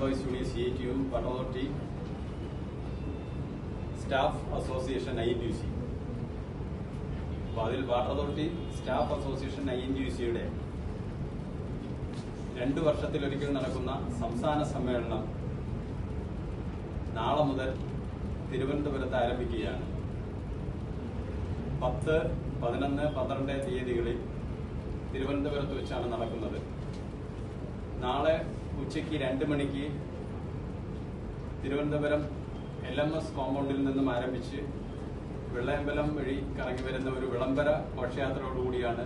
Employees union C T U authority staff association I N U C അപ്പോൾ അതിൽ water authority staff association I N U സിയുടെ രണ്ടു വർഷത്തിലൊരിക്കൽ നടക്കുന്ന സംസ്ഥാന സമ്മേളനം നാളെ മുതൽ തിരുവനന്തപുരത്ത് ആരംഭിക്കുകയാണ്. പത്ത് പതിനൊന്ന് പന്ത്രണ്ട് തീയതികളിൽ തിരുവനന്തപുരത്ത് വെച്ചാണ് നടക്കുന്നത്. നാളെ ഉച്ചയ്ക്ക് രണ്ട് മണിക്ക് തിരുവനന്തപുരം എൽ എം എസ് കോമ്പൗണ്ടിൽ നിന്നും ആരംഭിച്ച് വെള്ളയമ്പലം വഴി കറങ്ങി വരുന്ന ഒരു വിളംബര ഘോഷയാത്രയോടുകൂടിയാണ്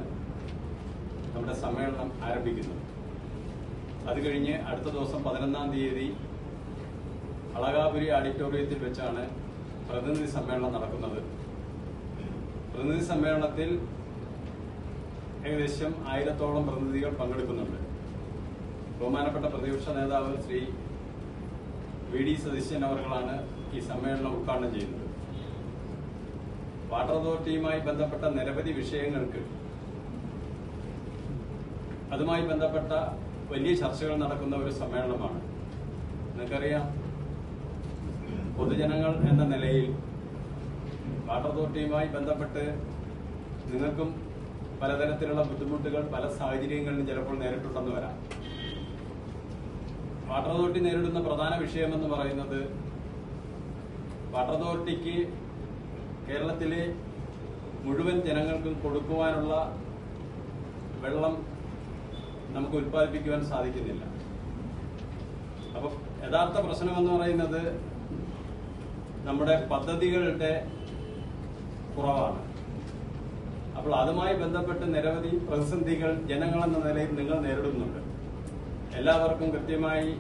നമ്മുടെ സമ്മേളനം ആരംഭിക്കുന്നത്. അത് കഴിഞ്ഞ് അടുത്ത ദിവസം പതിനൊന്നാം തീയതി അളകാപുരി ഓഡിറ്റോറിയത്തിൽ വെച്ചാണ് പ്രതിനിധി സമ്മേളനം നടക്കുന്നത്. പ്രതിനിധി സമ്മേളനത്തിൽ ഏകദേശം ആയിരത്തോളം പ്രതിനിധികൾ പങ്കെടുക്കുന്നുണ്ട്. ബഹുമാനപ്പെട്ട പ്രതിപക്ഷ നേതാവ് ശ്രീ വി ഡി സതീശൻ അവർകളാണ് ഈ സമ്മേളനം ഉദ്ഘാടനം ചെയ്യുന്നത്. വാട്ടർ അതോറിറ്റിയുമായി ബന്ധപ്പെട്ട നിരവധി വിഷയങ്ങൾക്ക് അതുമായി ബന്ധപ്പെട്ട വലിയ ചർച്ചകൾ നടക്കുന്ന ഒരു സമ്മേളനമാണ്. നിങ്ങൾക്കറിയാം പൊതുജനങ്ങൾ എന്ന നിലയിൽ വാട്ടർ അതോറിറ്റിയുമായി ബന്ധപ്പെട്ട് നിങ്ങൾക്കും പലതരത്തിലുള്ള ബുദ്ധിമുട്ടുകൾ പല സാഹചര്യങ്ങളിലും ചിലപ്പോൾ നേരിട്ടുണ്ടെന്ന് വരാം. വാട്ടർ അതോറിറ്റി നേരിടുന്ന പ്രധാന വിഷയമെന്ന് പറയുന്നത് വാട്ടർ അതോറിറ്റിക്ക് കേരളത്തിലെ മുഴുവൻ ജനങ്ങൾക്കും കൊടുക്കുവാനുള്ള വെള്ളം നമുക്ക് ഉൽപ്പാദിപ്പിക്കുവാൻ സാധിക്കുന്നില്ല. അപ്പൊ യഥാർത്ഥ പ്രശ്നമെന്ന് പറയുന്നത് നമ്മുടെ പദ്ധതികളുടെ കുറവാണ്. അപ്പോൾ അതുമായി ബന്ധപ്പെട്ട് നിരവധി പ്രതിസന്ധികൾ ജനങ്ങളെന്ന നിലയിൽ നിങ്ങൾ നേരിടുന്നുണ്ട്. എല്ലാവർക്കും കൃത്യമായി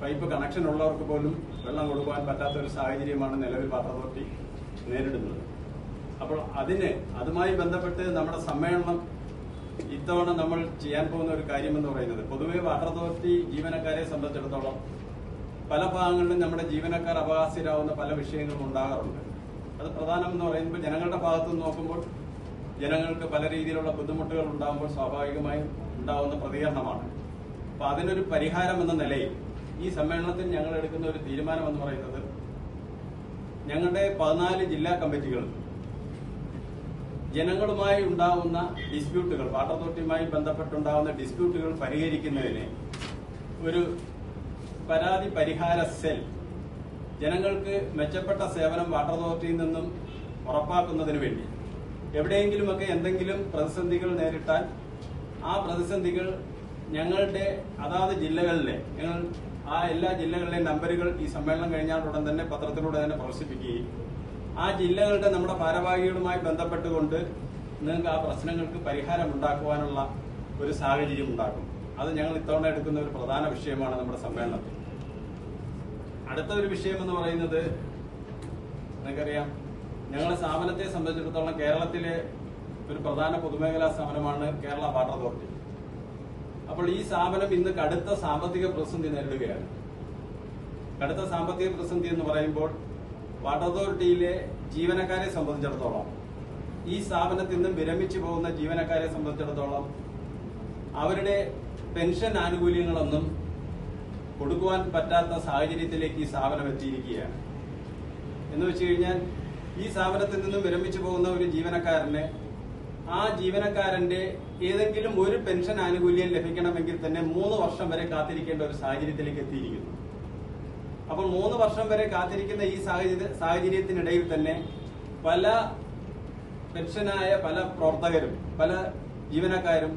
പൈപ്പ് കണക്ഷൻ ഉള്ളവർക്ക് പോലും വെള്ളം കൊടുക്കുവാൻ പറ്റാത്ത ഒരു സാഹചര്യമാണ് നിലവിൽ വാട്ടർ അതോറിറ്റി നേരിടുന്നത്. അപ്പോൾ അതിന് അതുമായി ബന്ധപ്പെട്ട് നമ്മുടെ സമ്മേളനം ഇത്തവണ നമ്മൾ ചെയ്യാൻ പോകുന്ന ഒരു കാര്യമെന്ന് പറയുന്നത്. പൊതുവെ വാട്ടർ അതോറിറ്റി ജീവനക്കാരെ സംബന്ധിച്ചിടത്തോളം പല ഭാഗങ്ങളിലും നമ്മുടെ ജീവനക്കാർ അപഹാസ്യരാകുന്ന പല വിഷയങ്ങളും ഉണ്ടാകാറുണ്ട്. അത് പ്രധാനം എന്ന് പറയുമ്പോൾ ജനങ്ങളുടെ ഭാഗത്ത് നോക്കുമ്പോൾ ജനങ്ങൾക്ക് പല രീതിയിലുള്ള ബുദ്ധിമുട്ടുകൾ ഉണ്ടാകുമ്പോൾ സ്വാഭാവികമായും ഉണ്ടാകുന്ന പ്രതികരണമാണ്. അപ്പൊ അതിനൊരു പരിഹാരം എന്ന നിലയിൽ ഈ സമ്മേളനത്തിൽ ഞങ്ങൾ എടുക്കുന്ന ഒരു തീരുമാനം എന്ന് പറയുന്നത് ഞങ്ങളുടെ പതിനാല് ജില്ലാ കമ്മിറ്റികൾ ജനങ്ങളുമായി ഉണ്ടാവുന്ന ഡിസ്പ്യൂട്ടുകൾ വാട്ടർ അതോറിറ്റിയുമായി ബന്ധപ്പെട്ടുണ്ടാവുന്ന ഡിസ്പ്യൂട്ടുകൾ പരിഹരിക്കുന്നതിന് ഒരു പരാതി പരിഹാര സെൽ ജനങ്ങൾക്ക് മെച്ചപ്പെട്ട സേവനം വാട്ടർ അതോറിറ്റിയിൽ നിന്നും ഉറപ്പാക്കുന്നതിന് വേണ്ടി. എവിടെയെങ്കിലുമൊക്കെ എന്തെങ്കിലും പ്രതിസന്ധികൾ നേരിട്ടാൽ ആ പ്രതിസന്ധികൾ ഞങ്ങളുടെ അതാത് ജില്ലകളിലെ ഞങ്ങൾ ആ എല്ലാ ജില്ലകളിലെയും നമ്പറുകൾ ഈ സമ്മേളനം കഴിഞ്ഞാൽ ഉടൻ തന്നെ പത്രത്തിലൂടെ തന്നെ പ്രദർശിപ്പിക്കുകയും ആ ജില്ലകളുടെ നമ്മുടെ ഭാരവാഹികളുമായി ബന്ധപ്പെട്ടുകൊണ്ട് നിങ്ങൾക്ക് ആ പ്രശ്നങ്ങൾക്ക് പരിഹാരം ഉണ്ടാക്കുവാനുള്ള ഒരു സാഹചര്യം ഉണ്ടാക്കും. അത് ഞങ്ങൾ ഇത്തവണ എടുക്കുന്ന ഒരു പ്രധാന വിഷയമാണ് നമ്മുടെ സമ്മേളനത്തിൽ. അടുത്ത ഒരു വിഷയം എന്ന് പറയുന്നത് നിങ്ങൾക്കറിയാം ഞങ്ങളുടെ സ്ഥാപനത്തെ സംബന്ധിച്ചിടത്തോളം കേരളത്തിലെ ഒരു പ്രധാന പൊതുമേഖലാ സ്ഥാപനമാണ് കേരള വാട്ടർ അതോറിറ്റി. അപ്പോൾ ഈ സ്ഥാപനം ഇന്ന് കടുത്ത സാമ്പത്തിക പ്രതിസന്ധി നേരിടുകയാണ്. കടുത്ത സാമ്പത്തിക പ്രതിസന്ധി എന്ന് പറയുമ്പോൾ വാട്ടർ അതോറിറ്റിയിലെ ജീവനക്കാരെ സംബന്ധിച്ചിടത്തോളം ഈ സ്ഥാപനത്തിൽ നിന്നും വിരമിച്ചു പോകുന്ന ജീവനക്കാരെ സംബന്ധിച്ചിടത്തോളം അവരുടെ പെൻഷൻ ആനുകൂല്യങ്ങളൊന്നും കൊടുക്കുവാൻ പറ്റാത്ത സാഹചര്യത്തിലേക്ക് ഈ സ്ഥാപനം എത്തിയിരിക്കുകയാണ്. എന്ന് വെച്ച് കഴിഞ്ഞാൽ ഈ സ്ഥാപനത്തിൽ നിന്നും വിരമിച്ചു പോകുന്ന ഒരു ജീവനക്കാരന് ആ ജീവനക്കാരന്റെ ഏതെങ്കിലും ഒരു പെൻഷൻ ആനുകൂല്യം ലഭിക്കണമെങ്കിൽ തന്നെ മൂന്ന് വർഷം വരെ കാത്തിരിക്കേണ്ട ഒരു സാഹചര്യത്തിലേക്ക് എത്തിയിരിക്കുന്നു. അപ്പോൾ മൂന്ന് വർഷം വരെ കാത്തിരിക്കുന്ന ഈ സാഹചര്യ സാഹചര്യത്തിനിടയിൽ തന്നെ പല പെൻഷനായ പല പ്രവർത്തകരും പല ജീവനക്കാരും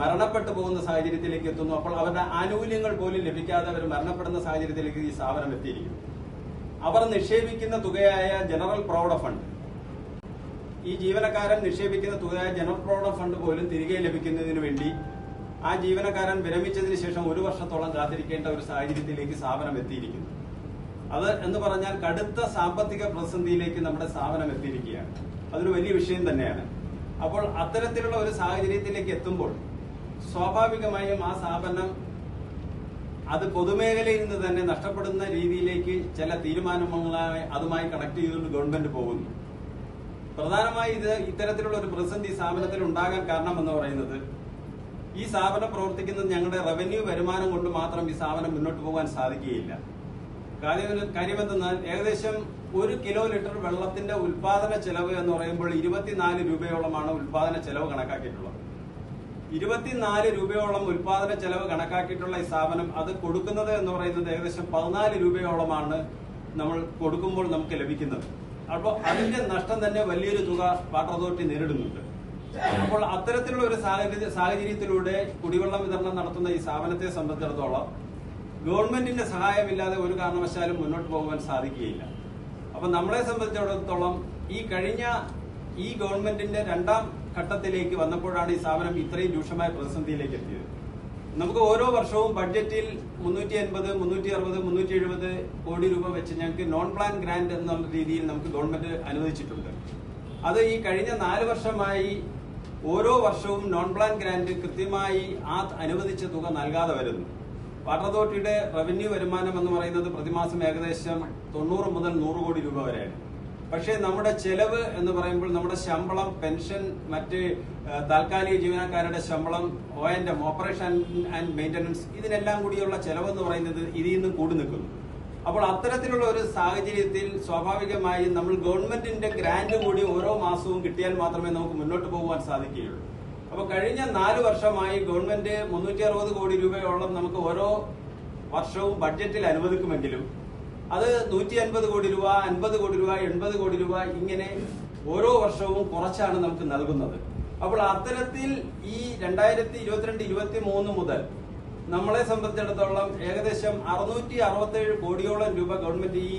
മരണപ്പെട്ടു പോകുന്ന സാഹചര്യത്തിലേക്ക് എത്തുന്നു. അപ്പോൾ അവരുടെ ആനുകൂല്യങ്ങൾ പോലും ലഭിക്കാതെ അവർ മരണപ്പെടുന്ന സാഹചര്യത്തിലേക്ക് ഈ സ്ഥാപനം എത്തിയിരിക്കുന്നു. അവർ നിക്ഷേപിക്കുന്ന തുകയായ ജനറൽ പ്രൊവിഡന്റ് ഫണ്ട് ഈ ജീവനക്കാരൻ നിക്ഷേപിക്കുന്ന തുകയായ ജനറൽ പ്രൊവിഡന്റ് ഫണ്ട് പോലും തിരികെ ലഭിക്കുന്നതിന് വേണ്ടി ആ ജീവനക്കാരൻ വിരമിച്ചതിന് ശേഷം ഒരു വർഷത്തോളം കാത്തിരിക്കേണ്ട ഒരു സാഹചര്യത്തിലേക്ക് സ്ഥാപനം എത്തിയിരിക്കുന്നു. അത് എന്ന് പറഞ്ഞാൽ കടുത്ത സാമ്പത്തിക പ്രതിസന്ധിയിലേക്ക് നമ്മുടെ സ്ഥാപനം എത്തിയിരിക്കുകയാണ്. അതൊരു വലിയ വിഷയം തന്നെയാണ്. അപ്പോൾ അത്തരത്തിലുള്ള ഒരു സാഹചര്യത്തിലേക്ക് എത്തുമ്പോൾ സ്വാഭാവികമായും ആ സ്ഥാപനം അത് പൊതുമേഖലയിൽ നിന്ന് തന്നെ നഷ്ടപ്പെടുന്ന രീതിയിലേക്ക് ചില തീരുമാനങ്ങളുമായി അതുമായി കണക്ട് ചെയ്തുകൊണ്ട് ഗവൺമെന്റ് പോകുന്നു. പ്രധാനമായി ഇത് ഇത്തരത്തിലുള്ള ഒരു പ്രതിസന്ധി സ്ഥാപനത്തിൽ ഉണ്ടാകാൻ കാരണം എന്ന് പറയുന്നത് ഈ സ്ഥാപനം പ്രവർത്തിക്കുന്നത് ഞങ്ങളുടെ റവന്യൂ വരുമാനം കൊണ്ട് മാത്രം ഈ സ്ഥാപനം മുന്നോട്ട് പോകാൻ സാധിക്കുകയില്ല. കാര്യം കാര്യമെന്തെന്നാൽ ഏകദേശം ഒരു കിലോ ലിറ്റർ വെള്ളത്തിന്റെ ഉൽപാദന ചെലവ് എന്ന് പറയുമ്പോൾ ഇരുപത്തിനാല് രൂപയോളമാണ് ഉൽപാദന ചെലവ് കണക്കാക്കിയിട്ടുള്ളത്. ഇരുപത്തിനാല് രൂപയോളം ഉൽപാദന ചെലവ് കണക്കാക്കിയിട്ടുള്ള ഈ സ്ഥാപനം അത് കൊടുക്കുന്നത് എന്ന് പറയുന്നത് ഏകദേശം പതിനാല് രൂപയോളമാണ് നമ്മൾ കൊടുക്കുമ്പോൾ നമുക്ക് ലഭിക്കുന്നത്. അപ്പോൾ അതിന്റെ നഷ്ടം തന്നെ വലിയൊരു തുക വാട്ടർ അതോറിറ്റി നേരിടുന്നുണ്ട്. അപ്പോൾ അത്തരത്തിലുള്ള ഒരു സാഹചര്യ സാഹചര്യത്തിലൂടെ കുടിവെള്ളം വിതരണം നടത്തുന്ന ഈ സ്ഥാപനത്തെ സംബന്ധിച്ചിടത്തോളം ഗവൺമെന്റിന്റെ സഹായമില്ലാതെ ഒരു കാരണവശാലും മുന്നോട്ട് പോകാൻ സാധിക്കുകയില്ല. അപ്പൊ നമ്മളെ സംബന്ധിച്ചിടത്തോളം ഈ കഴിഞ്ഞ ഈ ഗവൺമെന്റിന്റെ രണ്ടാം ഘട്ടത്തിലേക്ക് വന്നപ്പോഴാണ് ഈ സ്ഥാപനം ഇത്രയും രൂക്ഷമായ പ്രതിസന്ധിയിലേക്ക് എത്തിയത്. നമുക്ക് ഓരോ വർഷവും ബഡ്ജറ്റിൽ മുന്നൂറ്റി അൻപത് മുന്നൂറ്റി അറുപത് മുന്നൂറ്റി എഴുപത് കോടി രൂപ വെച്ച് ഞങ്ങൾക്ക് നോൺ പ്ലാൻ ഗ്രാന്റ് എന്നുള്ള രീതിയിൽ നമുക്ക് ഗവൺമെന്റ് അനുവദിച്ചിട്ടുണ്ട്. അത് ഈ കഴിഞ്ഞ നാല് വർഷമായി ഓരോ വർഷവും നോൺ പ്ലാൻ ഗ്രാന്റ് കൃത്യമായി ആ അനുവദിച്ച തുക നൽകാതെ വരുന്നു. വാട്ടർ അതോറിറ്റിയുടെ റവന്യൂ വരുമാനം എന്ന് പറയുന്നത് പ്രതിമാസം ഏകദേശം തൊണ്ണൂറ് മുതൽ നൂറ് കോടി രൂപ വരെയാണ്. പക്ഷേ നമ്മുടെ ചെലവ് എന്ന് പറയുമ്പോൾ നമ്മുടെ ശമ്പളം പെൻഷൻ മറ്റ് താൽക്കാലിക ജീവനക്കാരുടെ ശമ്പളം O N M operation and maintenance ഇതിനെല്ലാം കൂടിയുള്ള ചെലവെന്ന് പറയുന്നത് ഇതിൽ നിന്നും കൂടി നിൽക്കുന്നു. അപ്പോൾ അത്തരത്തിലുള്ള ഒരു സാഹചര്യത്തിൽ സ്വാഭാവികമായും നമ്മൾ ഗവൺമെന്റിന്റെ ഗ്രാന്റ് കൂടി ഓരോ മാസവും കിട്ടിയാൽ മാത്രമേ നമുക്ക് മുന്നോട്ട് പോകുവാൻ സാധിക്കുകയുള്ളൂ. അപ്പൊ കഴിഞ്ഞ നാല് വർഷമായി ഗവൺമെന്റ് മുന്നൂറ്റി അറുപത് കോടി രൂപയോളം നമുക്ക് ഓരോ വർഷവും ബഡ്ജറ്റിൽ അനുവദിക്കുമെങ്കിലും അത് നൂറ്റി അൻപത് കോടി രൂപ അൻപത് കോടി രൂപ എൺപത് കോടി രൂപ ഇങ്ങനെ ഓരോ വർഷവും കുറച്ചാണ് നമുക്ക് നൽകുന്നത്. അപ്പോൾ അത്തരത്തിൽ ഈ രണ്ടായിരത്തി ഇരുപത്തിരണ്ട് ഇരുപത്തി മൂന്ന് മുതൽ നമ്മളെ സംബന്ധിച്ചിടത്തോളം ഏകദേശം അറുന്നൂറ്റി അറുപത്തേഴ് കോടിയോളം രൂപ ഗവൺമെന്റ് ഈ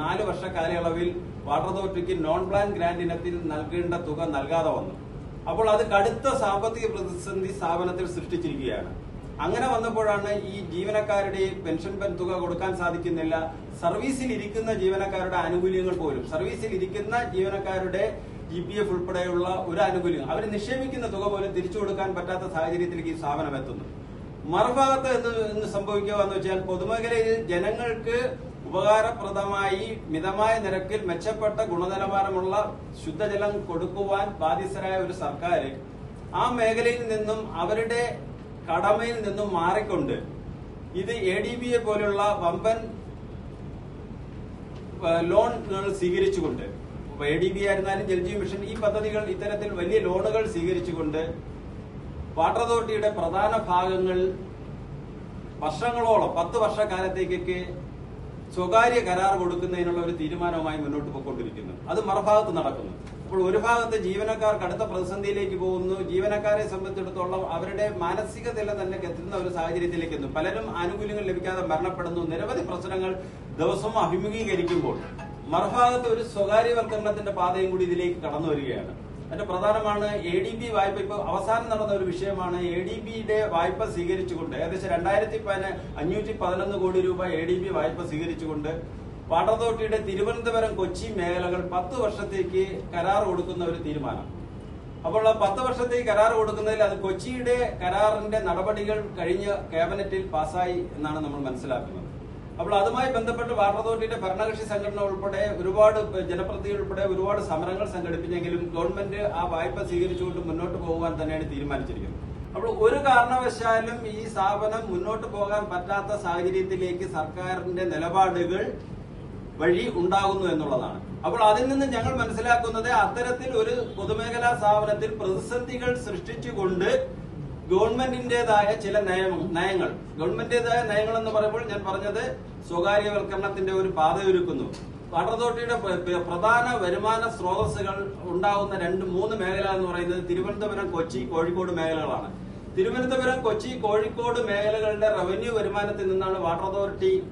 നാല് വർഷ കാലയളവിൽ വാട്ടർ അതോറിറ്റിക്ക് നോൺ പ്ലാൻ ഗ്രാന്റ് ഇനത്തിൽ നൽകേണ്ട തുക നൽകാതെ വന്നു. അപ്പോൾ അത് കടുത്ത സാമ്പത്തിക പ്രതിസന്ധി സ്ഥാപനത്തിൽ സൃഷ്ടിച്ചിരിക്കുകയാണ്. അങ്ങനെ വന്നപ്പോഴാണ് ഈ ജീവനക്കാരുടെ പെൻഷൻ പെൻ തുക കൊടുക്കാൻ സാധിക്കുന്നില്ല. സർവീസിൽ ഇരിക്കുന്ന ജീവനക്കാരുടെ ആനുകൂല്യങ്ങൾ പോലും സർവീസിൽ ഇരിക്കുന്ന ജീവനക്കാരുടെ ജി പി എഫ് ഉൾപ്പെടെയുള്ള ഒരു ആനുകൂല്യം അവർ നിക്ഷേപിക്കുന്ന തുക പോലും തിരിച്ചു കൊടുക്കാൻ പറ്റാത്ത സാഹചര്യത്തിലേക്ക് ഈ സ്ഥാപനം എത്തുന്നു. മറുഭാഗത്ത് എന്ന് സംഭവിക്കുക എന്ന് വെച്ചാൽ പൊതുമേഖലയിൽ ജനങ്ങൾക്ക് ഉപകാരപ്രദമായി മിതമായ നിരക്കിൽ മെച്ചപ്പെട്ട ഗുണനിലവാരമുള്ള ശുദ്ധജലം കൊടുക്കുവാൻ ബാധ്യസ്ഥരായ ഒരു സർക്കാർ ആ മേഖലയിൽ നിന്നും അവരുടെ കടമയിൽ നിന്നും മാറിക്കൊണ്ട് ഇത് എ ഡി ബി എ പോലുള്ള വമ്പൻ ലോണുകൾ സ്വീകരിച്ചുകൊണ്ട് എ ഡി ബി ആയിരുന്നാലും ജൽജീവ് മിഷൻ ഈ പദ്ധതികൾ ഇത്തരത്തിൽ വലിയ ലോണുകൾ സ്വീകരിച്ചുകൊണ്ട് വാട്ടർ അതോറിറ്റിയുടെ പ്രധാന ഭാഗങ്ങൾ വർഷങ്ങളോളം പത്ത് വർഷക്കാലത്തേക്കൊക്കെ സ്വകാര്യ കരാർ കൊടുക്കുന്നതിനുള്ള ഒരു തീരുമാനവുമായി മുന്നോട്ട് പോയിക്കൊണ്ടിരിക്കുന്നു. അത് മറുഭാഗത്ത് നടക്കുന്നു. അപ്പോൾ ഒരു ഭാഗത്ത് ജീവനക്കാർ കടുത്ത പ്രതിസന്ധിയിലേക്ക് പോകുന്നു. ജീവനക്കാരെ സംബന്ധിച്ചിടത്തോളം അവരുടെ മാനസിക നില തന്നെ എത്തുന്ന ഒരു സാഹചര്യത്തിലേക്ക് എത്തുന്നു. പലരും ആനുകൂല്യങ്ങൾ ലഭിക്കാതെ മരണപ്പെടുന്നു. നിരവധി പ്രശ്നങ്ങൾ ദിവസവും അഭിമുഖീകരിക്കുമ്പോൾ മറുഭാഗത്ത് ഒരു സ്വകാര്യവൽക്കരണത്തിന്റെ പാതയും കൂടി ഇതിലേക്ക് കടന്നു വരികയാണ്. അതിന്റെ പ്രധാനമാണ് എ ഡി ബി വായ്പ. ഇപ്പൊ അവസാനം നടന്ന ഒരു വിഷയമാണ് എ ഡി ബിയുടെ വായ്പ സ്വീകരിച്ചുകൊണ്ട് ഏകദേശം രണ്ടായിരത്തി അഞ്ഞൂറ്റി പതിനൊന്ന് കോടി രൂപ എ ഡി ബി വായ്പ സ്വീകരിച്ചുകൊണ്ട് വാട്ടർ അതോറിറ്റിയുടെ തിരുവനന്തപുരം കൊച്ചി മേഖലകൾ പത്ത് വർഷത്തേക്ക് കരാർ കൊടുക്കുന്ന ഒരു തീരുമാനം. അപ്പോൾ പത്ത് വർഷത്തേക്ക് കരാർ കൊടുക്കുന്നതിൽ അത് കൊച്ചിയുടെ കരാറിന്റെ നടപടികൾ കഴിഞ്ഞ ക്യാബിനറ്റിൽ പാസ്സായി എന്നാണ് നമ്മൾ മനസ്സിലാക്കുന്നത്. അപ്പോൾ അതുമായി ബന്ധപ്പെട്ട് വാട്ടർ അതോറിറ്റിയുടെ ഭരണകക്ഷി സംഘടന ഉൾപ്പെടെ ഒരുപാട് ജനപ്രതിനിധികൾ ഉൾപ്പെടെ ഒരുപാട് സമരങ്ങൾ സംഘടിപ്പിച്ചെങ്കിലും ഗവൺമെന്റ് ആ വായ്പ സ്വീകരിച്ചുകൊണ്ട് മുന്നോട്ട് പോകാൻ തന്നെയാണ് തീരുമാനിച്ചിരിക്കുന്നത്. അപ്പോൾ ഒരു കാരണവശാലും ഈ സ്ഥാപനം മുന്നോട്ട് പോകാൻ പറ്റാത്ത സാഹചര്യത്തിലേക്ക് സർക്കാരിന്റെ നിലപാടുകൾ വഴി ഉണ്ടാകുന്നു എന്നുള്ളതാണ്. അപ്പോൾ അതിൽ നിന്ന് ഞങ്ങൾ മനസ്സിലാക്കുന്നത് അത്തരത്തിൽ ഒരു പൊതുമേഖലാ സ്ഥാപനത്തിൽ പ്രതിസന്ധികൾ സൃഷ്ടിച്ചുകൊണ്ട് ഗവൺമെന്റിന്റേതായ ചില നയം നയങ്ങൾ. ഗവൺമെന്റിന്റേതായ നയങ്ങൾ എന്ന് പറയുമ്പോൾ ഞാൻ പറഞ്ഞത് സ്വകാര്യവൽക്കരണത്തിന്റെ ഒരു പാതയൊരുക്കുന്നു. വാട്ടർ അതോറിറ്റിയുടെ പ്ര- പ്ര- പ്രധാന വരുമാന സ്രോതസ്സുകൾ ഉണ്ടാകുന്ന രണ്ട് മൂന്ന് മേഖല എന്ന് പറയുന്നത് തിരുവനന്തപുരം കൊച്ചി കോഴിക്കോട് മേഖലകളാണ്. തിരുവനന്തപുരം കൊച്ചി കോഴിക്കോട് മേഖലകളുടെ റവന്യൂ വരുമാനത്തിൽ നിന്നാണ് വാട്ടർ അതോറിറ്റി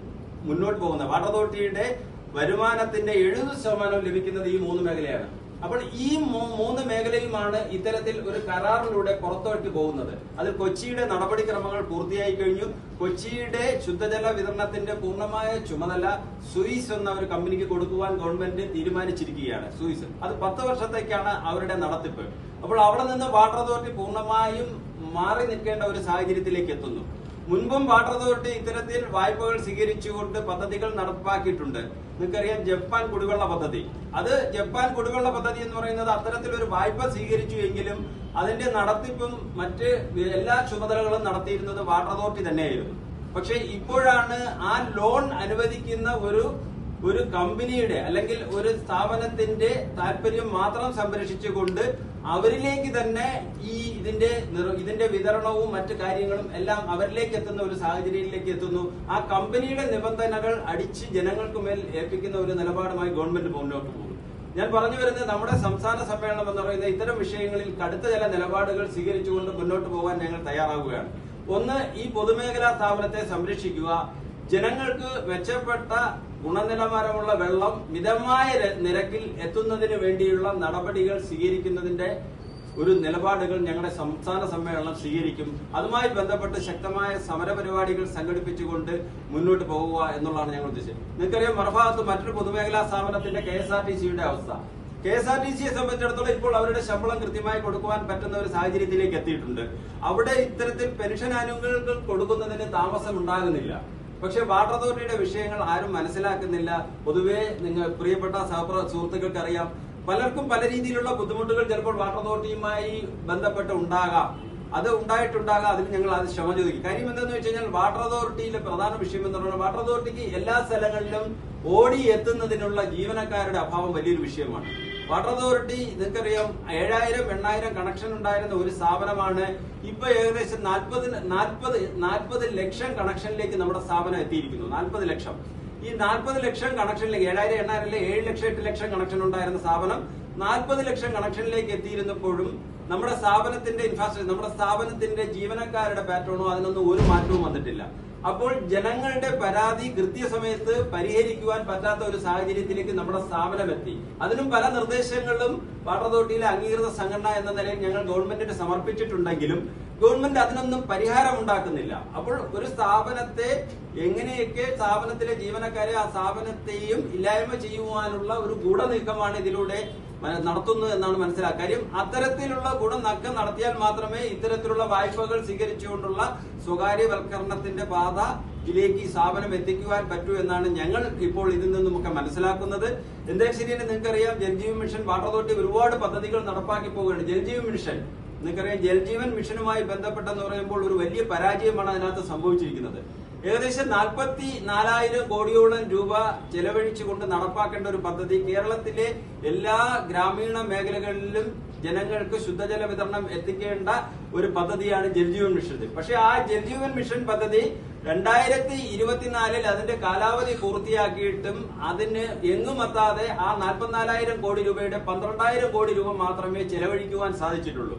മുന്നോട്ട് പോകുന്നത്. വാട്ടർ അതോറിറ്റിയുടെ വരുമാനത്തിന്റെ എഴുപത് ശതമാനം ലഭിക്കുന്നത് ഈ മൂന്ന് മേഖലയാണ്. അപ്പോൾ ഈ മൂന്ന് മേഖലയുമാണ് ഇത്തരത്തിൽ ഒരു കരാറിലൂടെ പുറത്തോട്ട് പോകുന്നത്. അതിൽ കൊച്ചിയുടെ നടപടിക്രമങ്ങൾ പൂർത്തിയായി കഴിഞ്ഞു. കൊച്ചിയുടെ ശുദ്ധജല വിതരണത്തിന്റെ പൂർണമായ ചുമതല സുയിസ് എന്ന ഒരു കമ്പനിക്ക് കൊടുക്കുവാൻ ഗവൺമെന്റ് തീരുമാനിച്ചിരിക്കുകയാണ് സുയിസ്. അത് പത്ത് വർഷത്തേക്കാണ് അവരുടെ നടത്തിപ്പ്. അപ്പോൾ അവിടെ നിന്ന് വാട്ടർ അതോറിറ്റി പൂർണമായും മാറി നിൽക്കേണ്ട ഒരു സാഹചര്യത്തിലേക്ക് എത്തുന്നു. മുൻപും വാട്ടർ അതോറിറ്റി ഇത്തരത്തിൽ വായ്പകൾ സ്വീകരിച്ചുകൊണ്ട് പദ്ധതികൾ നടപ്പാക്കിയിട്ടുണ്ട്. നിങ്ങൾക്കറിയാം ജപ്പാൻ കുടിവെള്ള പദ്ധതി. അത് ജപ്പാൻ കുടിവെള്ള പദ്ധതി എന്ന് പറയുന്നത് അത്തരത്തിലൊരു വായ്പ സ്വീകരിച്ചു എങ്കിലും അതിന്റെ നടത്തിപ്പും മറ്റ് എല്ലാ ചുമതലകളും നടത്തിയിരുന്നത് വാട്ടർ അതോറിറ്റി തന്നെയായിരുന്നു. പക്ഷെ ഇപ്പോഴാണ് ആ ലോൺ അനുവദിക്കുന്ന ഒരു ഒരു കമ്പനിയുടെ അല്ലെങ്കിൽ ഒരു സ്ഥാപനത്തിന്റെ താല്പര്യം മാത്രം സംരക്ഷിച്ചുകൊണ്ട് അവരിലേക്ക് തന്നെ ഈ ഇതിന്റെ ഇതിന്റെ വിതരണവും മറ്റു കാര്യങ്ങളും എല്ലാം അവരിലേക്ക് എത്തുന്ന ഒരു സാഹചര്യത്തിലേക്ക് എത്തുന്നു. ആ കമ്പനിയുടെ നിബന്ധനകൾ അടിച്ച് ജനങ്ങൾക്ക് മേൽ ഏൽപ്പിക്കുന്ന ഒരു നിലപാടുമായി ഗവൺമെന്റ് മുന്നോട്ട് പോകുന്നു. ഞാൻ പറഞ്ഞു വരുന്നത് നമ്മുടെ സംസ്ഥാന സമ്മേളനം എന്ന് പറയുന്ന ഇത്തരം വിഷയങ്ങളിൽ കടുത്ത ചില നിലപാടുകൾ സ്വീകരിച്ചുകൊണ്ട് മുന്നോട്ട് പോകാൻ ഞങ്ങൾ തയ്യാറാവുകയാണ്. ഒന്ന് ഈ പൊതുമേഖലാ സ്ഥാപനത്തെ സംരക്ഷിക്കുക. ജനങ്ങൾക്ക് മെച്ചപ്പെട്ട ഗുണനിലവാരമുള്ള വെള്ളം മിതമായ നിരക്കിൽ എത്തുന്നതിന് വേണ്ടിയുള്ള നടപടികൾ സ്വീകരിക്കുന്നതിന്റെ ഒരു നിലപാടുകൾ ഞങ്ങളുടെ സംസ്ഥാന സമ്മേളനം സ്വീകരിക്കും. അതുമായി ബന്ധപ്പെട്ട് ശക്തമായ സമരപരിപാടികൾ സംഘടിപ്പിച്ചുകൊണ്ട് മുന്നോട്ട് പോകുക എന്നുള്ളതാണ് ഞങ്ങൾ ഉദ്ദേശിച്ചത്. നിങ്ങൾക്കറിയാം മറുഭാഗത്ത് മറ്റൊരു പൊതുമേഖലാ സ്ഥാപനത്തിന്റെ കെ അവസ്ഥ. കെ എസ് ആർ ടി സിയെ സംബന്ധിച്ചിടത്തോളം ഇപ്പോൾ അവരുടെ ശമ്പളം കൃത്യമായി കൊടുക്കുവാൻ പറ്റുന്ന ഒരു സാഹചര്യത്തിലേക്ക് എത്തിയിട്ടുണ്ട്. അവിടെ ഇത്തരത്തിൽ പെൻഷൻ ആനുകൂല്യങ്ങൾ കൊടുക്കുന്നതിന് താമസം ഉണ്ടാകുന്നില്ല. പക്ഷേ വാട്ടർ അതോറിറ്റിയുടെ വിഷയങ്ങൾ ആരും മനസ്സിലാക്കുന്നില്ല. പൊതുവേ നിങ്ങൾ പ്രിയപ്പെട്ട സഹപ്ര സുഹൃത്തുക്കൾക്ക് അറിയാം പലർക്കും പല രീതിയിലുള്ള ബുദ്ധിമുട്ടുകൾ ചിലപ്പോൾ വാട്ടർ അതോറിറ്റിയുമായി ബന്ധപ്പെട്ട് ഉണ്ടാകാം. അത് ഉണ്ടായിട്ടുണ്ടാകാം അതിന് ഞങ്ങൾ അത് ക്ഷമ ചോദിക്കും. കാര്യം എന്താണെന്ന് വെച്ച് കഴിഞ്ഞാൽ വാട്ടർ അതോറിറ്റിയിലെ പ്രധാന വിഷയം എന്ന് പറയുന്നത് വാട്ടർ അതോറിറ്റിക്ക് എല്ലാ സ്ഥലങ്ങളിലും ഓടി എത്തുന്നതിനുള്ള ജീവനക്കാരുടെ അഭാവം വലിയൊരു വിഷയമാണ്. വാട്ടർ അതോറിറ്റി നിങ്ങൾക്കറിയാം ഏഴായിരം എണ്ണായിരം കണക്ഷൻ ഉണ്ടായിരുന്ന ഒരു സ്ഥാപനമാണ്. ഇപ്പൊ ഏകദേശം നാൽപ്പത് നാൽപ്പത് നാൽപ്പത് ലക്ഷം കണക്ഷനിലേക്ക് നമ്മുടെ സ്ഥാപനം എത്തിയിരിക്കുന്നു. നാൽപ്പത് ലക്ഷം. ഈ നാൽപ്പത് ലക്ഷം കണക്ഷനിലേക്ക് ഏഴായിരം എണ്ണായിരം അല്ലെ ഏഴ് ലക്ഷം എട്ട് ലക്ഷം കണക്ഷൻ ഉണ്ടായിരുന്ന സ്ഥാപനം നാൽപ്പത് ലക്ഷം കണക്ഷനിലേക്ക് എത്തിയിരുന്നപ്പോഴും നമ്മുടെ സ്ഥാപനത്തിന്റെ ഇൻഫ്രാസ്ട്രക്ചർ നമ്മുടെ സ്ഥാപനത്തിന്റെ ജീവനക്കാരുടെ പാറ്റേണോ അതിനൊന്നും ഒരു മാറ്റവും വന്നിട്ടില്ല. അപ്പോൾ ജനങ്ങളുടെ പരാതി കൃത്യസമയത്ത് പരിഹരിക്കുവാൻ പറ്റാത്ത ഒരു സാഹചര്യത്തിലേക്ക് നമ്മുടെ സ്ഥാപനം എത്തി അതിനും പല നിർദ്ദേശങ്ങളും വാട്ടർ അതോറിറ്റിയിലെ അംഗീകൃത സംഘടന എന്ന നിലയിൽ ഞങ്ങൾ ഗവൺമെന്റിന് സമർപ്പിച്ചിട്ടുണ്ടെങ്കിലും ഗവൺമെന്റ് അതിനൊന്നും പരിഹാരം ഉണ്ടാക്കുന്നില്ല. അപ്പോൾ ഒരു സ്ഥാപനത്തെ എങ്ങനെയൊക്കെ സ്ഥാപനത്തിലെ ജീവനക്കാരെ ആ സ്ഥാപനത്തെയും ഇല്ലായ്മ ചെയ്യുവാനുള്ള ഒരു ഗൂഢനീക്കമാണ് ഇതിലൂടെ നടത്തുന്നത് എന്നാണ് മനസ്സിലാക്കുക കാര്യം അത്തരത്തിലുള്ള ഗുണനക്കം നടത്തിയാൽ മാത്രമേ ഇത്തരത്തിലുള്ള വായ്പകൾ സ്വീകരിച്ചുകൊണ്ടുള്ള സ്വകാര്യവൽക്കരണത്തിന്റെ പാത ഇതിലേക്ക് ഈ സ്ഥാപനം എത്തിക്കുവാൻ പറ്റൂ എന്നാണ് ഞങ്ങൾ ഇപ്പോൾ ഇതിൽ നിന്നുമൊക്കെ മനസ്സിലാക്കുന്നത്. എന്തായാലും ശരിയാണ് നിങ്ങൾക്കറിയാം ജൽജീവി മിഷൻ വാട്ടർ അതോറിറ്റി ഒരുപാട് പദ്ധതികൾ നടപ്പാക്കി പോവുകയാണ്. ജൽജീവി മിഷൻ നിങ്ങൾക്കറിയാം ജൽജീവൻ മിഷനുമായി ബന്ധപ്പെട്ടെന്ന് പറയുമ്പോൾ ഒരു വലിയ പരാജയമാണ് അതിനകത്ത് സംഭവിച്ചിരിക്കുന്നത്. ഏകദേശം നാൽപ്പത്തി നാലായിരം കോടിയോളം രൂപ ചെലവഴിച്ചുകൊണ്ട് നടപ്പാക്കേണ്ട ഒരു പദ്ധതി കേരളത്തിലെ എല്ലാ ഗ്രാമീണ മേഖലകളിലും ജനങ്ങൾക്ക് ശുദ്ധജല വിതരണം എത്തിക്കേണ്ട ഒരു പദ്ധതിയാണ് ജൽജീവൻ മിഷൻ. പക്ഷെ ആ ജൽജീവൻ മിഷൻ പദ്ധതി രണ്ടായിരത്തി ഇരുപത്തിനാലിൽ അതിന്റെ കാലാവധി പൂർത്തിയാക്കിയിട്ടും അതിന് എങ്ങുമെത്താതെ ആ നാൽപ്പത്തിനാലായിരം കോടി രൂപയുടെ പന്ത്രണ്ടായിരം കോടി രൂപ മാത്രമേ ചെലവഴിക്കുവാൻ സാധിച്ചിട്ടുള്ളൂ.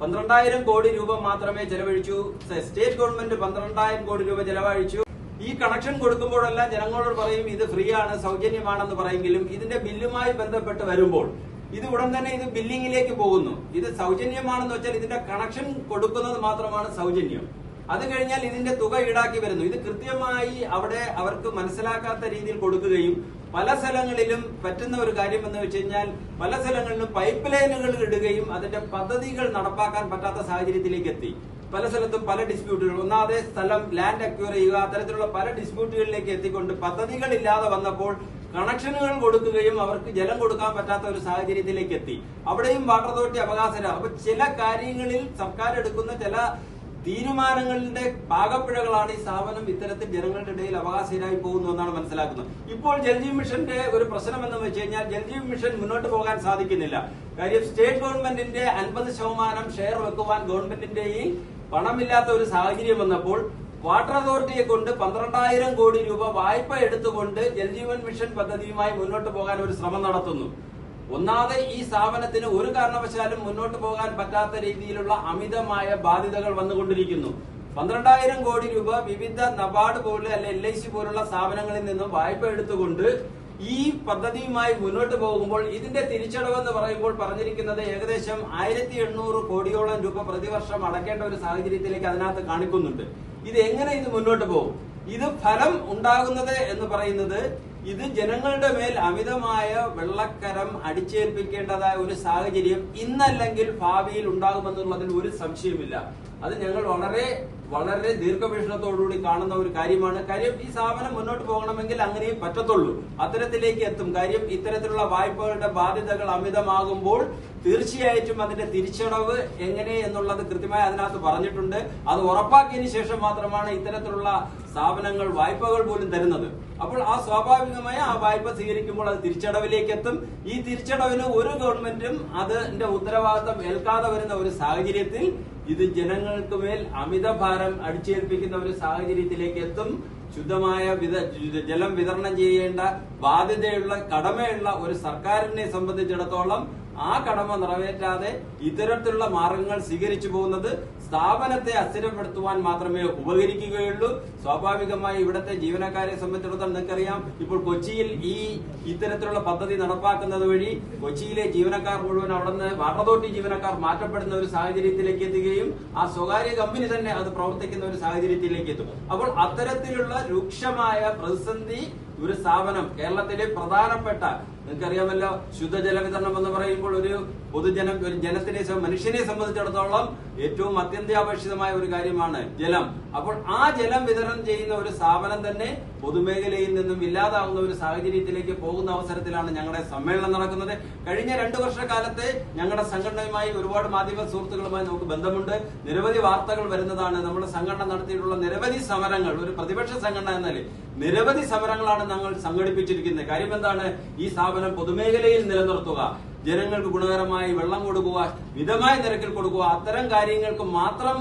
പന്ത്രണ്ടായിരം കോടി രൂപ മാത്രമേ ചെലവഴിച്ചു. സ്റ്റേറ്റ് ഗവൺമെന്റ് പന്ത്രണ്ടായിരം കോടി രൂപ ചെലവഴിച്ചു. ഈ കണക്ഷൻ കൊടുക്കുമ്പോഴെല്ലാം ജനങ്ങളോട് പറയും ഇത് ഫ്രീ ആണ് സൗജന്യമാണെന്ന് പറയെങ്കിലും ഇതിന്റെ ബില്ലുമായി ബന്ധപ്പെട്ട് വരുമ്പോൾ ഇത് ഉടൻ തന്നെ ഇത് ബില്ലിങ്ങിലേക്ക് പോകുന്നു. ഇത് സൗജന്യമാണെന്ന് വെച്ചാൽ ഇതിന്റെ കണക്ഷൻ കൊടുക്കുന്നത് മാത്രമാണ് സൗജന്യം. അത് കഴിഞ്ഞാൽ ഇതിന്റെ തുക ഈടാക്കി വരുന്നു. ഇത് കൃത്യമായി അവിടെ അവർക്ക് മനസ്സിലാക്കാത്ത രീതിയിൽ കൊടുക്കുകയും പല സ്ഥലങ്ങളിലും പറ്റുന്ന ഒരു കാര്യം എന്ന് വെച്ച് കഴിഞ്ഞാൽ പല സ്ഥലങ്ങളിലും പൈപ്പ് ലൈനുകൾ ഇടുകയും അതിന്റെ പദ്ധതികൾ നടപ്പാക്കാൻ പറ്റാത്ത സാഹചര്യത്തിലേക്ക് എത്തി. പല സ്ഥലത്തും പല ഡിസ്പ്യൂട്ടുകൾ ഒന്നാതെ സ്ഥലം ലാൻഡ് അക്വയർ ചെയ്യുക. അത്തരത്തിലുള്ള പല ഡിസ്പ്യൂട്ടുകളിലേക്ക് എത്തിക്കൊണ്ട് പദ്ധതികൾ ഇല്ലാതെ വന്നപ്പോൾ കണക്ഷനുകൾ കൊടുക്കുകയും അവർക്ക് ജലം കൊടുക്കാൻ പറ്റാത്ത ഒരു സാഹചര്യത്തിലേക്ക് എത്തി. അവിടെയും വാട്ടർ അതോറിറ്റി അവകാശം അപ്പൊ ചില കാര്യങ്ങളിൽ സർക്കാർ എടുക്കുന്ന ചില തീരുമാനങ്ങളുടെ പാകപ്പിഴകളാണ് ഈ സ്ഥാപനം ഇത്തരത്തിൽ ജനങ്ങളുടെ ഇടയിൽ അവകാശീരായി പോകുന്നു എന്നാണ് മനസ്സിലാക്കുന്നത്. ഇപ്പോൾ ജൽജീവ് മിഷന്റെ ഒരു പ്രശ്നം എന്ന് വെച്ച് കഴിഞ്ഞാൽ ജൽജീവ് മിഷൻ മുന്നോട്ട് പോകാൻ സാധിക്കുന്നില്ല. കാര്യം സ്റ്റേറ്റ് ഗവൺമെന്റിന്റെ അൻപത് ശതമാനം ഷെയർ വെക്കുവാൻ ഗവൺമെന്റിന്റെ ഈ പണമില്ലാത്ത ഒരു സാഹചര്യം വന്നപ്പോൾ വാട്ടർ അതോറിറ്റിയെ കൊണ്ട് പന്ത്രണ്ടായിരം കോടി രൂപ വായ്പ എടുത്തുകൊണ്ട് ജൽജീവൻ മിഷൻ പദ്ധതിയുമായി മുന്നോട്ട് പോകാൻ ഒരു ശ്രമം നടത്തുന്നു. ഒന്നാമത് ഈ സ്ഥാപനത്തിന് ഒരു കാരണവശാലും മുന്നോട്ട് പോകാൻ പറ്റാത്ത രീതിയിലുള്ള അമിതമായ ബാധ്യതകൾ വന്നുകൊണ്ടിരിക്കുന്നു. പന്ത്രണ്ടായിരം കോടി രൂപ വിവിധ നബാർഡ് പോലുള്ള അല്ലെ എൽ ഐ സി പോലുള്ള സ്ഥാപനങ്ങളിൽ നിന്നും വായ്പ എടുത്തുകൊണ്ട് ഈ പദ്ധതിയുമായി മുന്നോട്ട് പോകുമ്പോൾ ഇതിന്റെ തിരിച്ചടവ് എന്ന് പറയുമ്പോൾ പറഞ്ഞിരിക്കുന്നത് ഏകദേശം ആയിരത്തി എണ്ണൂറ് കോടിയോളം രൂപ പ്രതിവർഷം അടക്കേണ്ട ഒരു സാഹചര്യത്തിലേക്ക് അതിനകത്ത് കാണിക്കുന്നുണ്ട്. ഇത് എങ്ങനെ ഇത് മുന്നോട്ട് പോകും? ഇത് ഫലം ഉണ്ടാകുന്നത് എന്ന് പറയുന്നത് ഇത് ജനങ്ങളുടെ മേൽ അമിതമായ വെള്ളക്കരം അടിച്ചേൽപ്പിക്കേണ്ടതായ ഒരു സാഹചര്യം ഇന്നല്ലെങ്കിൽ ഭാവിയിൽ ഉണ്ടാകുമെന്നുള്ളതിൽ ഒരു സംശയമില്ല അത് ഞങ്ങൾ വളരെ വളരെ ദീർഘവീക്ഷണത്തോടുകൂടി കാണുന്ന ഒരു കാര്യമാണ്. കാര്യം ഈ സ്ഥാപനം മുന്നോട്ട് പോകണമെങ്കിൽ അങ്ങനെയും പറ്റത്തുള്ളൂ. അത്തരത്തിലേക്ക് എത്തും. കാര്യം ഇത്തരത്തിലുള്ള വായ്പകളുടെ ബാധ്യതകൾ അമിതമാകുമ്പോൾ തീർച്ചയായിട്ടും അതിന്റെ തിരിച്ചടവ് എങ്ങനെ എന്നുള്ളത് കൃത്യമായി അതിനകത്ത് പറഞ്ഞിട്ടുണ്ട്. അത് ഉറപ്പാക്കിയതിനു ശേഷം മാത്രമാണ് ഇത്തരത്തിലുള്ള സ്ഥാപനങ്ങൾ വായ്പകൾ പോലും തരുന്നത്. അപ്പോൾ ആ സ്വാഭാവികമായ ആ വായ്പ സ്വീകരിക്കുമ്പോൾ അത് തിരിച്ചടവിലേക്ക് എത്തും. ഈ തിരിച്ചടവിന് ഒരു ഗവൺമെന്റും അതിന്റെ ഉത്തരവാദിത്തം ഏൽക്കാതെ വരുന്ന ഒരു സാഹചര്യത്തിൽ ഇത് ജനങ്ങൾക്ക് മേൽ അമിതഭാരം അടിച്ചേൽപ്പിക്കുന്ന ഒരു സാഹചര്യത്തിലേക്ക് എത്തും. ശുദ്ധമായ ജലം വിതരണം ചെയ്യേണ്ട ബാധ്യതയുള്ള കടമയുള്ള ഒരു സർക്കാരിനെ സംബന്ധിച്ചിടത്തോളം ആ കടമ നിറവേറ്റാതെ ഇത്തരത്തിലുള്ള മാർഗങ്ങൾ സ്വീകരിച്ചു പോകുന്നത് സ്ഥാപനത്തെ അസ്ഥിരപ്പെടുത്തുവാൻ മാത്രമേ ഉപകരിക്കുകയുള്ളൂ. സ്വാഭാവികമായി ഇവിടുത്തെ ജീവനക്കാരെ സംബന്ധിച്ചിടത്തോളം നിങ്ങൾക്കറിയാം ഇപ്പോൾ കൊച്ചിയിൽ ഈ ഇത്തരത്തിലുള്ള പദ്ധതി നടപ്പാക്കുന്നത് വഴി കൊച്ചിയിലെ ജീവനക്കാർ മുഴുവൻ അവിടെ നിന്ന് വാട്ടർ ജീവനക്കാർ മാറ്റപ്പെടുന്ന ഒരു സാഹചര്യത്തിലേക്ക് എത്തുകയും ആ സ്വകാര്യ കമ്പനി തന്നെ അത് പ്രവർത്തിക്കുന്ന ഒരു സാഹചര്യത്തിലേക്ക് എത്തും. അപ്പോൾ അത്തരത്തിലുള്ള രൂക്ഷമായ പ്രതിസന്ധി ഒരു സ്ഥാപനം കേരളത്തിലെ പ്രധാനപ്പെട്ട നിങ്ങൾക്കറിയാമല്ലോ ശുദ്ധജല വിതരണം എന്ന് പറയുമ്പോൾ ഒരു പൊതുജനം ഒരു ജനത്തിനെ മനുഷ്യനെ സംബന്ധിച്ചിടത്തോളം ഏറ്റവും അത്യന്താപേക്ഷിതമായ ഒരു കാര്യമാണ് ജലം. അപ്പോൾ ആ ജലം വിതരണം ചെയ്യുന്ന ഒരു സ്ഥാപനം തന്നെ പൊതുമേഖലയിൽ നിന്നും ഇല്ലാതാവുന്ന ഒരു സാഹചര്യത്തിലേക്ക് പോകുന്ന അവസരത്തിലാണ് ഞങ്ങളുടെ സമ്മേളനം നടക്കുന്നത്. കഴിഞ്ഞ രണ്ടു വർഷക്കാലത്തെ ഞങ്ങളുടെ സംഘടനയുമായി ഒരുപാട് മാധ്യമ സുഹൃത്തുക്കളുമായി നമുക്ക് ബന്ധമുണ്ട്. നിരവധി വാർത്തകൾ വരുന്നതാണ്. നമ്മുടെ സംഘടന നടത്തിയിട്ടുള്ള നിരവധി സമരങ്ങൾ ഒരു പ്രതിപക്ഷ സംഘടന എന്നാൽ നിരവധി സമരങ്ങളാണ് ഞങ്ങൾ സംഘടിപ്പിച്ചിരിക്കുന്നത്. കാര്യം എന്താണ്? ഈ സ്ഥാപനം പൊതുമേഖലയിൽ നിലനിർത്തുക. ജനങ്ങൾക്ക് ഗുണകരമായി വെള്ളം കൊടുക്കുക മിതമായ നിരക്കിൽ കൊടുക്കുക അത്തരം കാര്യങ്ങൾക്ക് മാത്രം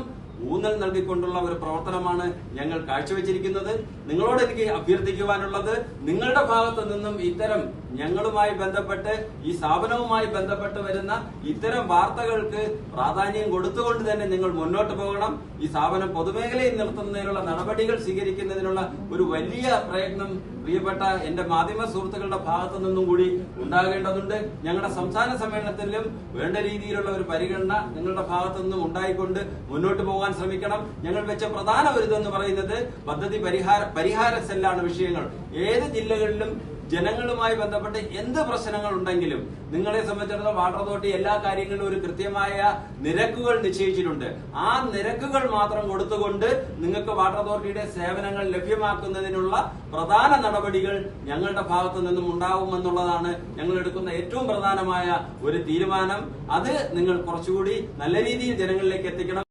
ഊന്നൽ നൽകിക്കൊണ്ടുള്ള ഒരു പ്രവർത്തനമാണ് ഞങ്ങൾ കാഴ്ചവെച്ചിരിക്കുന്നത്. നിങ്ങളോട് എനിക്ക് അഭ്യർത്ഥിക്കുവാനുള്ളത് നിങ്ങളുടെ ഭാഗത്തു നിന്നും ഇത്തരം ഞങ്ങളുമായി ബന്ധപ്പെട്ട് ഈ സ്ഥാപനവുമായി ബന്ധപ്പെട്ട് വരുന്ന ഇത്തരം വാർത്തകൾക്ക് പ്രാധാന്യം കൊടുത്തുകൊണ്ട് തന്നെ നിങ്ങൾ മുന്നോട്ട് പോകണം. ഈ സ്ഥാപനം പൊതുമേഖലയിൽ നിർത്തുന്നതിനുള്ള നടപടികൾ സ്വീകരിക്കുന്നതിനുള്ള ഒരു വലിയ പ്രയത്നം പ്രിയപ്പെട്ട എന്റെ മാധ്യമ സുഹൃത്തുക്കളുടെ ഭാഗത്തു നിന്നും കൂടി ഉണ്ടാകേണ്ടതുണ്ട്. ഞങ്ങളുടെ സംസ്ഥാന സമ്മേളനത്തിലും വേണ്ട രീതിയിലുള്ള ഒരു പരിഗണന നിങ്ങളുടെ ഭാഗത്തു നിന്നും ഉണ്ടായിക്കൊണ്ട് മുന്നോട്ട് പോകാൻ ശ്രമിക്കണം. ഞങ്ങൾ വെച്ച പ്രധാന ഒരു ഇതെന്ന് പറയുന്നത് പദ്ധതി പരിഹാര പരിഹാര സെല്ലാണ് വിഷയങ്ങൾ. ഏത് ജില്ലകളിലും ജനങ്ങളുമായി ബന്ധപ്പെട്ട് എന്ത് പ്രശ്നങ്ങൾ ഉണ്ടെങ്കിലും നിങ്ങളെ സംബന്ധിച്ചിടത്തോളം വാട്ടർ അതോറിറ്റി എല്ലാ കാര്യങ്ങളിലും ഒരു കൃത്യമായ നിരക്കുകൾ നിശ്ചയിച്ചിട്ടുണ്ട്. ആ നിരക്കുകൾ മാത്രം കൊടുത്തുകൊണ്ട് നിങ്ങൾക്ക് വാട്ടർ അതോറിറ്റിയുടെ സേവനങ്ങൾ ലഭ്യമാക്കുന്നതിനുള്ള പ്രധാന നടപടികൾ ഞങ്ങളുടെ ഭാഗത്തു നിന്നും ഉണ്ടാവുമെന്നുള്ളതാണ് ഞങ്ങൾ എടുക്കുന്ന ഏറ്റവും പ്രധാനമായ ഒരു തീരുമാനം. അത് നിങ്ങൾ കുറച്ചുകൂടി നല്ല രീതിയിൽ ജനങ്ങളിലേക്ക് എത്തിക്കണം.